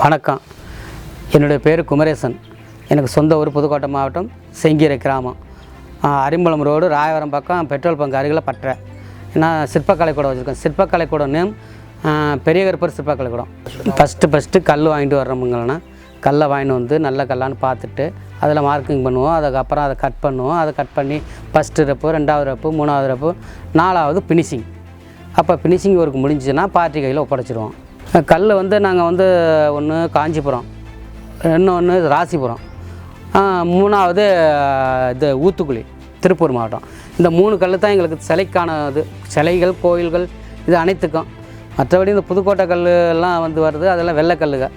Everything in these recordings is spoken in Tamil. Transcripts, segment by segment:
வணக்கம். என்னுடைய பேர் குமரேசன். எனக்கு சொந்த ஊர் புதுக்கோட்டை மாவட்டம் செங்கீரை கிராமம். அரிம்பளம் அரிம்பலம் ரோடு ராயவரம் பக்கம் பெட்ரோல் பங்க் அருகில் பற்ற. நான் சிற்பக்கலை கூடம் வச்சுருக்கேன். சிற்பக்கலை நேம் பெரிய கருப்பர் சிற்பக்கலை கூடம் ஃபஸ்ட்டு ஃபஸ்ட்டு கல் வாங்கிட்டு வர்றவங்கன்னா கல்லை வாங்கிட்டு வந்து நல்ல கல்லான்னு பார்த்துட்டு அதில் மார்க்கிங் பண்ணுவோம். அதுக்கப்புறம் அதை கட் பண்ணுவோம். அதை கட் பண்ணி ஃபஸ்ட்டு ரெப்பு ரெண்டாவது ரெப்பு மூணாவது ரெப்பு நாலாவது ஃபினிஷிங் அப்போ ஃபினிஷிங் ஒர்க் முடிஞ்சுன்னா பார்ட்டி கையில் ஒப்படைச்சிடுவோம் கல் வந்து நாங்கள் வந்து ஒன்று காஞ்சிபுரம் இன்னொன்று ராசிபுரம். மூணாவது இது ஊத்துக்குழி திருப்பூர் மாவட்டம். இந்த மூணு கல் தான் எங்களுக்கு சிலைக்கான இது சிலைகள் கோயில்கள் இது அனைத்துக்கும். மற்றபடி இந்த புதுக்கோட்டை கல்லுலாம் வந்து வருது அதெல்லாம் வெள்ளைக்கல்லுங்க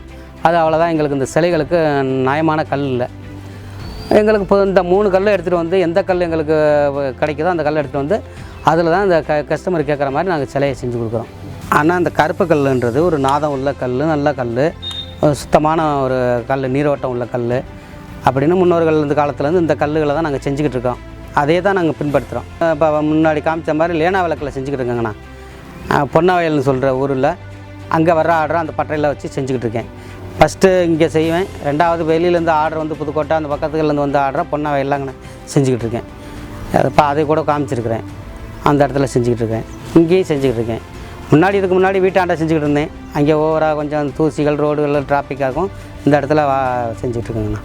அது அவ்வளோதான் எங்களுக்கு இந்த சிலைகளுக்கு நயமான கல் இல்லை. எங்களுக்கு இப்போ இந்த மூணு கல் எடுத்துகிட்டு வந்து எந்த கல் எங்களுக்கு கிடைக்குதோ அந்த கல்லை எடுத்துகிட்டு வந்து அதில் தான் இந்த க கஸ்டமர் கேட்குற மாதிரி நாங்கள் சிலையை செஞ்சு கொடுக்குறோம். ஆனால் அந்த கருப்பு கல்லுன்றது ஒரு நாதம் உள்ள கல் நல்ல கல் ஒரு சுத்தமான ஒரு கல் நீரோட்டம் உள்ள கல் அப்படின்னு முன்னோர்கள் இந்த காலத்துலேருந்து இந்த கல்லுகளை தான் நாங்கள் செஞ்சுக்கிட்டு இருக்கோம். அதே தான் நாங்கள் பின்பற்றுறோம். இப்போ முன்னாடி காமிச்ச மாதிரி லேனா விளக்கில் செஞ்சுக்கிட்டு இருக்கேங்கண்ணா. பொன்னாவயல்னு சொல்கிற ஊரில் அங்கே வர்ற ஆர்டர் அந்த பட்டறையில் வச்சு செஞ்சுக்கிட்டு இருக்கேன். ஃபஸ்ட்டு இங்கே செய்வேன். ரெண்டாவது வெளியிலேருந்து ஆர்டர் வந்து புதுக்கோட்டை அந்த பக்கத்துலேருந்து வந்து ஆர்டரை பொன்னாவயல்லாங்கண்ணே செஞ்சுக்கிட்டு இருக்கேன். இப்போ அதை கூட காமிச்சிருக்கிறேன். அந்த இடத்துல செஞ்சுக்கிட்டு இருக்கேன். இங்கேயும் செஞ்சுக்கிட்டு இருக்கேன். முன்னாடி இதுக்கு முன்னாடி வீட்டாண்ட செஞ்சுக்கிட்டு இருந்தேன். அங்கே ஓவராக கொஞ்சம் தூசிகள் ரோடுகள் டிராஃபிக்காக இந்த இடத்துல வா செஞ்சுக்கிட்டு இருக்கேங்கண்ணா.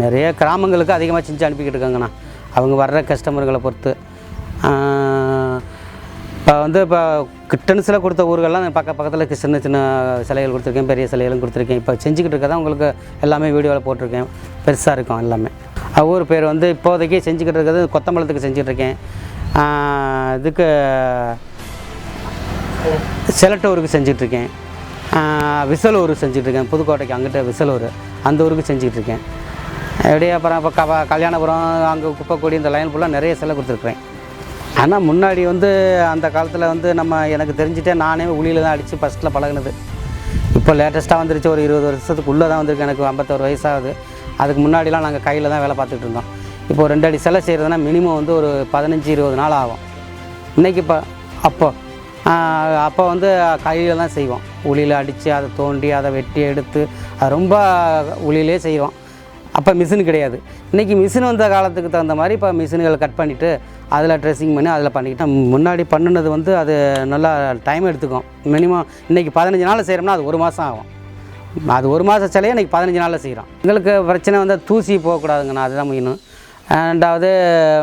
நிறைய கிராமங்களுக்கு அதிகமாக செஞ்சு அனுப்பிக்கிட்டு இருக்காங்கண்ணா. அவங்க வர்ற கஸ்டமர்களை பொறுத்து. இப்போ வந்து இப்போ கிட்டன்ஸில் கொடுத்த ஊர்கள்லாம் பக்க பக்கத்தில் சின்ன சின்ன சிலைகள் கொடுத்துருக்கேன் பெரிய சிலைகளும் கொடுத்துருக்கேன். இப்போ செஞ்சுக்கிட்டு இருக்கதான் உங்களுக்கு எல்லாமே வீடியோவில் போட்டிருக்கேன். பெருசாக இருக்கும் எல்லாமே. ஊர் பேர் வந்து இப்போதைக்கு செஞ்சுக்கிட்டு இருக்கிறது கொத்தமல்லத்துக்கு செஞ்சுட்ருக்கேன் இதுக்கு செலட்டூருக்கு செஞ்சிட்ருக்கேன். விசலூருக்கு செஞ்சிட்ருக்கேன். புதுக்கோட்டைக்கு அங்கிட்ட விசலூர். அந்த ஊருக்கு செஞ்சிட்ருக்கேன். எப்படியே அப்புறம் இப்போ க கல்யாணபுரம் அங்கே குப்பைக்கொடி இந்த லைன் ஃபுல்லாக நிறைய சிலை கொடுத்துருக்குறேன். ஆனால் முன்னாடி வந்து அந்த காலத்தில் வந்து நம்ம எனக்கு தெரிஞ்சுட்டே நானே உளியில் தான் அடித்து ஃபஸ்ட்டில் பழகுனது. இப்போ லேட்டஸ்ட்டாக வந்துருச்சு ஒரு இருபது வருஷத்துக்குள்ளே தான் வந்திருக்கு எனக்கு ஐம்பத்தோரு வயசாகுது. அதுக்கு முன்னாடிலாம் நாங்கள் கையில் தான் வேலை பார்த்துட்டு இருந்தோம். இப்போ ரெண்டு அடி சிலை செய்கிறதுனா மினிமம் வந்து ஒரு பதினஞ்சு இருபது நாள் ஆகும். இன்றைக்கி இப்போ அப்போ அப்போ வந்து கையில் தான் செய்வோம். உளியில் அடித்து அதை தோண்டி அதை வெட்டி எடுத்து அது ரொம்ப உளியிலே செய்வோம். அப்போ மிஷின் கிடையாது. இன்றைக்கி மிஷின் வந்த காலத்துக்கு தகுந்த மாதிரி இப்போ மிஷின்களை கட் பண்ணிவிட்டு அதில் ட்ரெஸ்ஸிங் பண்ணி அதில் பண்ணிக்கிட்டோம் முன்னாடி பண்ணுனது வந்து அது நல்லா டைம் எடுத்துக்கும். மினிமம் இன்றைக்கி பதினஞ்சு நாள் செய்கிறோம்னா அது ஒரு மாதம் ஆகும். அது ஒரு மாதம் சிலையை இன்றைக்கி பதினஞ்சு நாளில் செய்கிறோம் எங்களுக்கு பிரச்சனை வந்து தூசி போகக்கூடாதுங்கண்ணா அதுதான் மெயின் ரெண்டாவது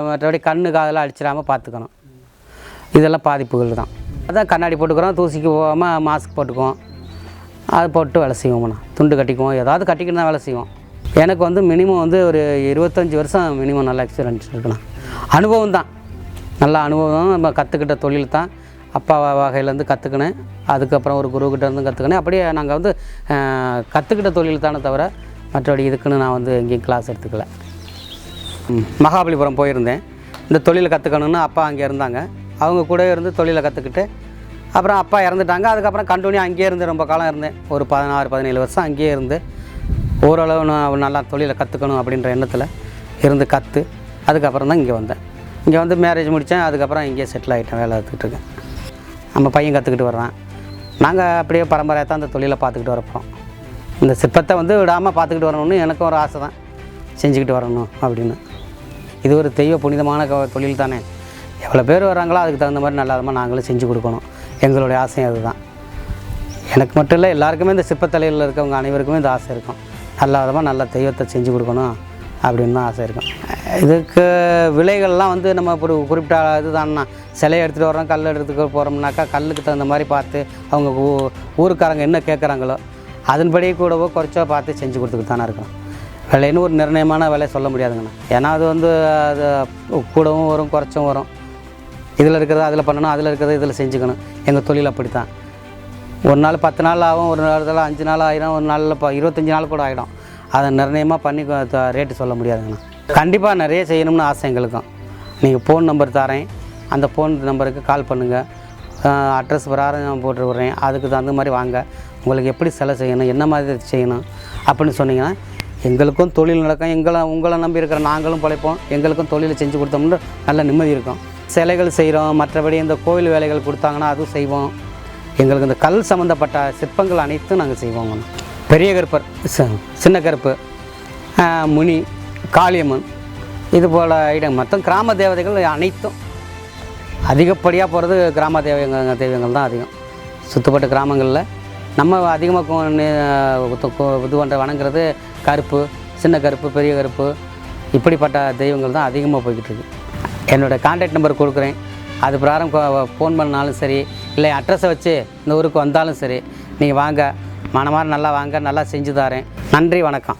மற்றபடி கண்ணு காதெல்லாம் அடிச்சிடாமல் பார்த்துக்கணும் இதெல்லாம் பாதிப்புகள் தான். அதான் கண்ணாடி போட்டுக்கிறோம் தூசிக்கு போகாமல் மாஸ்க் போட்டுக்குவோம். அது போட்டு வேலை செய்வோம்ண்ணா துண்டு கட்டிக்குவோம் ஏதாவது கட்டிக்கிட்டு தான் வேலை செய்வோம். எனக்கு வந்து மினிமம் வந்து ஒரு இருபத்தஞ்சி வருஷம் மினிமம் நல்ல எக்ஸ்பீரியன்ஸ் இருக்குண்ணா. அனுபவம் தான். நல்ல அனுபவம் நம்ம கற்றுக்கிட்ட தொழில் தான். அப்பா வகையிலேருந்து கற்றுக்கினேன் அதுக்கப்புறம் ஒரு குருக்கிட்ட இருந்து கற்றுக்கினேன் அப்படியே நாங்கள் வந்து கற்றுக்கிட்ட தொழில் தானே தவிர மற்றபடி இதுக்குன்னு நான் வந்து எங்கேயும் கிளாஸ் எடுத்துக்கல. மகாபலிபுரம் போயிருந்தேன். இந்த தொழிலை கற்றுக்கணுன்னு அப்பா அங்கே இருந்தாங்க. அவங்க கூட இருந்து தொழிலை கற்றுக்கிட்டு அப்புறம் அப்பா இறந்துட்டாங்க. அதுக்கப்புறம் கண்டினியூ அங்கேயே இருந்து ரொம்ப காலம் இருந்தேன். ஒரு பதினாறு பதினேழு வருஷம் அங்கேயே இருந்து ஓரளவு நான் நல்லா தொழிலை கற்றுக்கணும் அப்படின்ற எண்ணத்தில் இருந்து கற்று அதுக்கப்புறம் தான் இங்கே வந்தேன். இங்கே வந்து மேரேஜ் முடித்தேன் அதுக்கப்புறம் இங்கேயே செட்டில் ஆகிட்டேன் வேலை கற்றுக்கிட்டுருக்கேன் நம்ம பையன் கற்றுக்கிட்டு வர்றான். நாங்கள் அப்படியே பரம்பரையாக தான் அந்த தொழிலை பார்த்துக்கிட்டு வரப்போம் இந்த சிற்பத்தை வந்து விடாமல் பார்த்துக்கிட்டு வரணும்னு எனக்கும் ஒரு ஆசை தான். செஞ்சுக்கிட்டு வரணும் அப்படின்னு. இது ஒரு தெய்வ புனிதமான தொழில் தானே. எவ்வளோ பேர் வராங்களோ அதுக்கு தகுந்த மாதிரி நல்லா விதமாக நாங்களும் செஞ்சு கொடுக்கணும். எங்களுடைய ஆசையும் அதுதான். எனக்கு மட்டும் இல்லை எல்லாருக்குமே இந்த சிற்பத்தலையில் இருக்கவங்க அனைவருக்குமே இந்த ஆசை இருக்கும். நல்ல விதமாக நல்ல தெய்வத்தை செஞ்சு கொடுக்கணும் அப்படின்னு தான் ஆசை இருக்கும். இதுக்கு விலைகள்லாம் வந்து நம்ம ஒரு குறிப்பிட்ட இதுதான்ண்ணா சிலையை எடுத்துகிட்டு வரோம் கல் எடுத்துகிட்டு போகிறோம்னாக்கா கல்லுக்கு தகுந்த மாதிரி பார்த்து அவங்க ஊ- ஊருக்காரங்க என்ன கேட்குறாங்களோ அதன்படி கூடவோ குறைச்சோ பார்த்து செஞ்சு கொடுத்துக்கிட்டு தானே இருக்கும் விலைன்னு ஒரு நிர்ணயமான விலை சொல்ல முடியாதுங்கண்ணா. ஏன்னா அது வந்து அது கூடவும் வரும் குறைச்சும் வரும். இதில் இருக்கிறத அதில் பண்ணணும் அதில் இருக்கிறத இதில் செஞ்சுக்கணும். எங்கள் தொழில் அப்படி தான் ஒரு நாள் பத்து நாள் ஆகும் ஒரு நாள் அஞ்சு நாள் ஆயிடும் ஒரு நாளில் இப்போ இருபத்தஞ்சி நாள் கூட ஆகிடும் அதை நிர்ணயமாக பண்ணி ரேட்டு சொல்ல முடியாதுங்கண்ணா. கண்டிப்பாக நிறைய செய்யணும்னு ஆசை எங்களுக்கும். நீங்கள் ஃபோன் நம்பர் தரேன். அந்த ஃபோன் நம்பருக்கு கால் பண்ணுங்கள் அட்ரஸ் பிரகாரம் நான் போட்டு விட்றேன். அதுக்கு தகுந்த மாதிரி வாங்க. உங்களுக்கு எப்படி செலை செய்யணும் என்ன மாதிரி செய்யணும் அப்படின்னு சொன்னீங்கன்னா எங்களுக்கும் தொழில் நடக்கும். எங்களை உங்களை நம்பி இருக்கிற நாங்களும் பிழைப்போம். எங்களுக்கும் தொழிலை செஞ்சு கொடுத்தோம்னு நல்ல நிம்மதி இருக்கும். சிலைகள் செய்கிறோம் மற்றபடி இந்த கோவில் வேலைகள் கொடுத்தாங்கன்னா அதுவும் செய்வோம். எங்களுக்கு இந்த கல் சம்மந்தப்பட்ட சிற்பங்கள் அனைத்தும் நாங்கள் செய்வோங்க பெரிய கருப்பர் ச- சின்ன கருப்பு முனி காளியம்மன் இது போல் ஐட்டம். மொத்தம் கிராம தேவதைகள் அனைத்தும். அதிகப்படியாக போகிறது கிராம தெய்வங்க தெய்வங்கள் தான் அதிகம். சுற்றுப்பட்ட கிராமங்களில் நம்ம அதிகமாக இது பண்ணுற வணங்குறது கருப்பு சின்ன கருப்பு பெரிய கருப்பு. இப்படிப்பட்ட தெய்வங்கள் தான் அதிகமாக போய்கிட்டு இருக்கு. என்னோடய கான்டாக்ட் நம்பர் கொடுக்குறேன். அது பிரகாரம் ஃபோன் பண்ணாலும் சரி இல்லை அட்ரஸை வச்சு இந்த ஊருக்கு வந்தாலும் சரி நீங்கள் வாங்க. மனமார நல்லா வாங்க நல்லா செஞ்சு தரேன். நன்றி வணக்கம்.